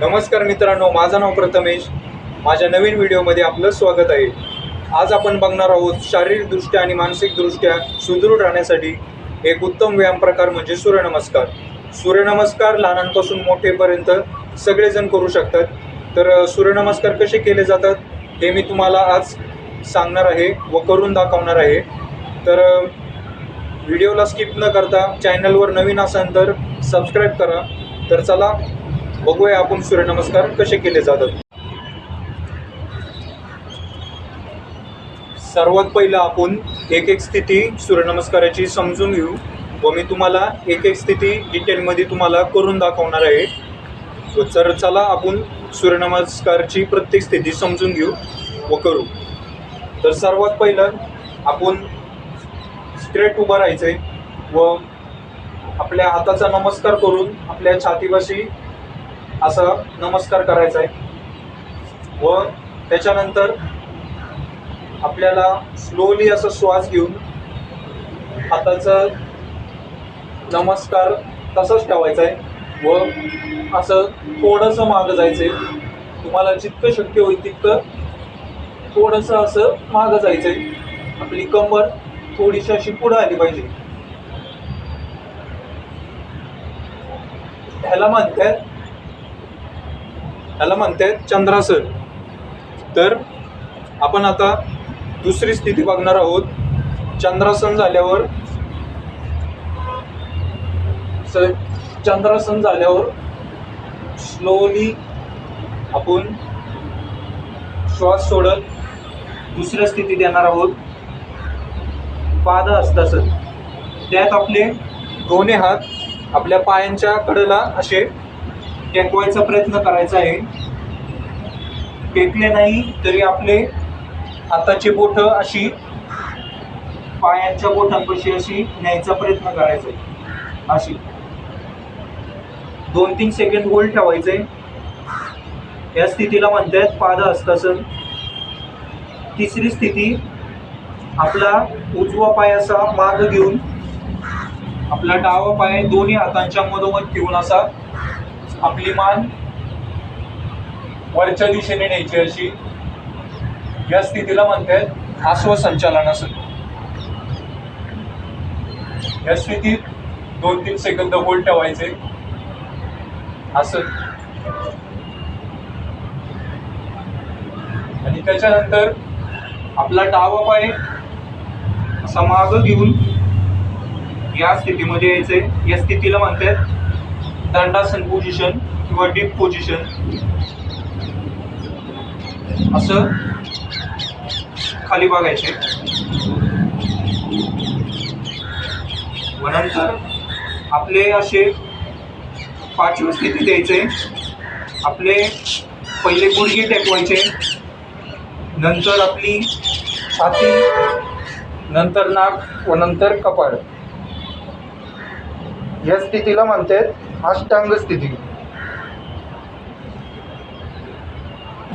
नमस्कार मित्रांनो माझं नाव प्रथमेश. माझ्या नवीन व्हिडिओमध्ये आपलं स्वागत आहे. आज आपण बघणार आहोत शारीरिकदृष्ट्या आणि मानसिकदृष्ट्या सुदृढ राहण्यासाठी एक उत्तम व्यायाम प्रकार म्हणजे सूर्यनमस्कार. सूर्यनमस्कार लहानांपासून मोठेपर्यंत सगळेजण करू शकतात. तर सूर्यनमस्कार कसे केले जातात हे मी तुम्हाला आज सांगणार आहे व करून दाखवणार आहे. तर व्हिडिओला स्किप न करता चॅनलवर नवीन असाल तर सबस्क्राईब करा. तर चला बघूया आपण सूर्यनमस्कार कसे केले जातात. सर्वात पहिलं आपण एक एक स्थिती सूर्यनमस्काराची समजून घेऊ व मी तुम्हाला एक एक स्थिती डिटेलमध्ये तुम्हाला करून दाखवणार आहे. व तर चला आपण सूर्यनमस्कारची प्रत्येक स्थिती समजून घेऊ व करू. तर सर्वात पहिलं आपण स्ट्रेट उभं राहायचं आहे व आपल्या हाताचा नमस्कार करून आपल्या छातीपाशी असा नमस्कार करायचा आहे व त्याच्यानंतर आपल्याला स्लोली असा श्वास घेऊन हाताचा नमस्कार तसाच ठेवायचा आहे व असं थोडंसं मागं जायचं आहे तुम्हाला जितकं शक्य होईल तितकं थोडंसं असं मागं जायचं आहे आपली कंबर थोडीशी अशी पुढं आली पाहिजे. ह्याला म्हणतात ह्याला म्हणतात चंद्रासन तर आपण आता दुसरी स्थिती बघणार आहोत. चंद्रासन झाल्यावर चंद्रासन झाल्यावर स्लोली आपण श्वास सोडत दुसऱ्या स्थितीत येणार आहोत. पाद असतासन त्यात आपले दोन्ही हात आपल्या पायांच्या कडेला असे टेकवायचा प्रयत्न करायचा आहे. टेकले नाही तरी आपले हाताची बोट अशी पायांच्या बोटांपाशी अशी न्यायचा प्रयत्न करायचा आहे. अशी. दोन तीन सेकंड होल्ड ठेवायचे. या स्थितीला म्हणतात पाद हस्तासन तिसरी स्थिती आपला उजवा पाय असा माग घेऊन आपला डावा पाय दोन्ही हातांच्या मधोमध ठेवून असा आपली मान वरच्या दिशेने न्यायची अशी या स्थितीला म्हणतात आश्वसंचालन असं या स्थितीत दोन तीन सेकंद होल्ड ठेवायचे. असं. आणि त्याच्यानंतर आपला डावा पाय असा मागं घेऊन या स्थितीमध्ये यायचे. या स्थितीला म्हणतात दंडासन पोझिशन किंवा डीप पोझिशन असं खाली बघायचे. व नंतर आपले असे पाचवी स्थिती द्यायचे? आपले पहिले गुडघे टेकवायचे. नंतर आपली छाती नंतर नाक व नंतर कपाळ. या स्थितीला म्हणतात अष्टांग स्थिती.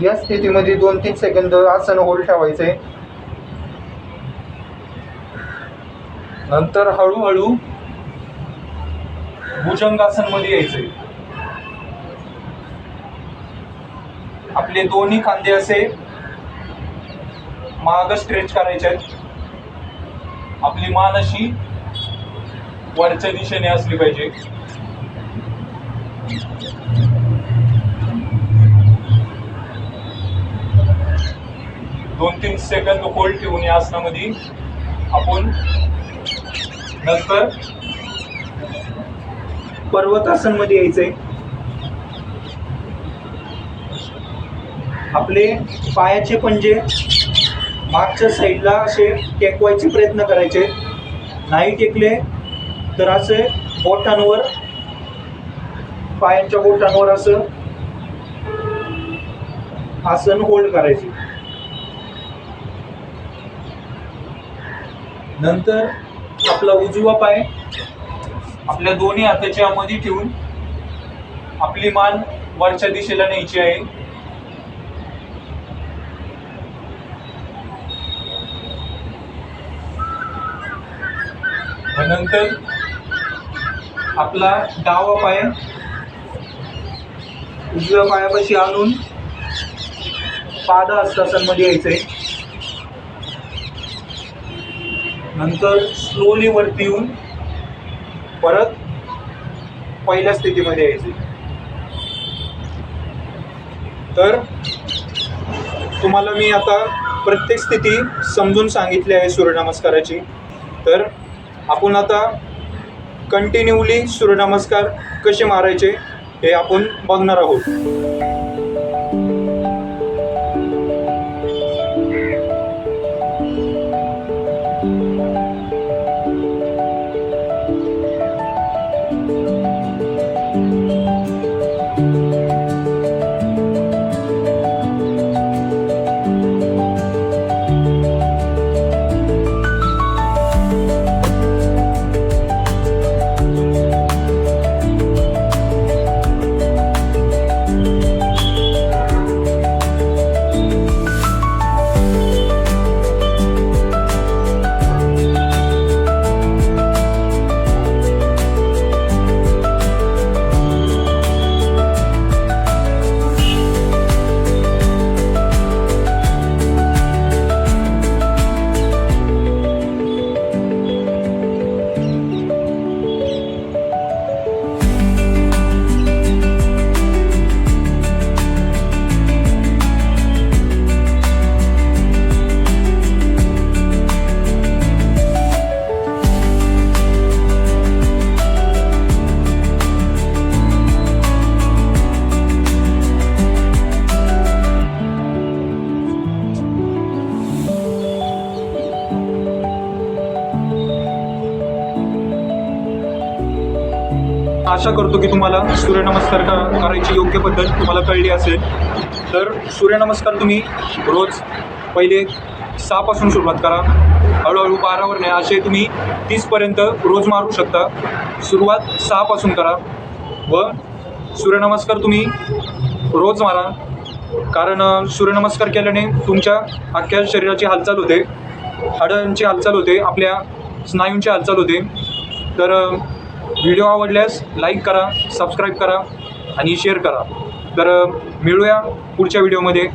या स्थितीमध्ये दोन तीन सेकंद आसन होल ठेवायचे नंतर हळूहळू भुजंगासनमध्ये यायचे आपले दोन्ही खांदे असे माग स्ट्रेच करायचे आहेत. आपली मान अशी वरच्या दिशेने असली पाहिजे. दोन तीन सेकंद होल्ड ठेवून या आसनामध्ये. आपण नंतर पर्वतासनमध्ये यायचंय. आपले पायाचे पंजे मागच्या साईडला असे टेकवायचे प्रयत्न करायचे. नाही टेकले तर असे बोटांवर पायांच्या बोटांवर असं आसन होल्ड करायचे. नंतर आपला उजवा पाय आपल्या दोन्ही हाताच्या मध्ये ठेवून आपली मान वरच्या दिशेला न्यायची आहे. नंतर आपला डावा पाय उजव्या पायापाशी आणून पाद हस्तासनमध्ये आहे नंतर स्लोली वरती येऊन परत पहिल्या स्थितीमध्ये यायचे. तर तुम्हाला मी आता प्रत्येक स्थिती समजून सांगितली आहे सूर्यनमस्काराची. तर आपण आता कंटिन्यूली सूर्यनमस्कार कसे मारायचे? हे आपण बघणार आहोत. आशा करतो की तुम्हाला सूर्यनमस्कार का- करायची योग्य पद्धत तुम्हाला कळली असेल. तर सूर्यनमस्कार तुम्ही रोज पहिले सहापासून सुरुवात करा. हळूहळू बारावर नाही असे तुम्ही तीसपर्यंत रोज मारू शकता. सुरुवात सहापासून करा व सूर्यनमस्कार तुम्ही रोज मारा. कारण सूर्यनमस्कार केल्याने तुमच्या अख्ख्या शरीराची हालचाल होते. हाडांची हालचाल होते. आपल्या स्नायूंची हालचाल होते. तर व्हिडिओ आवडल्यास लाईक करा सबस्क्राईब करा आणि शेअर करा. तर मिळूया पुढच्या व्हिडिओमध्ये.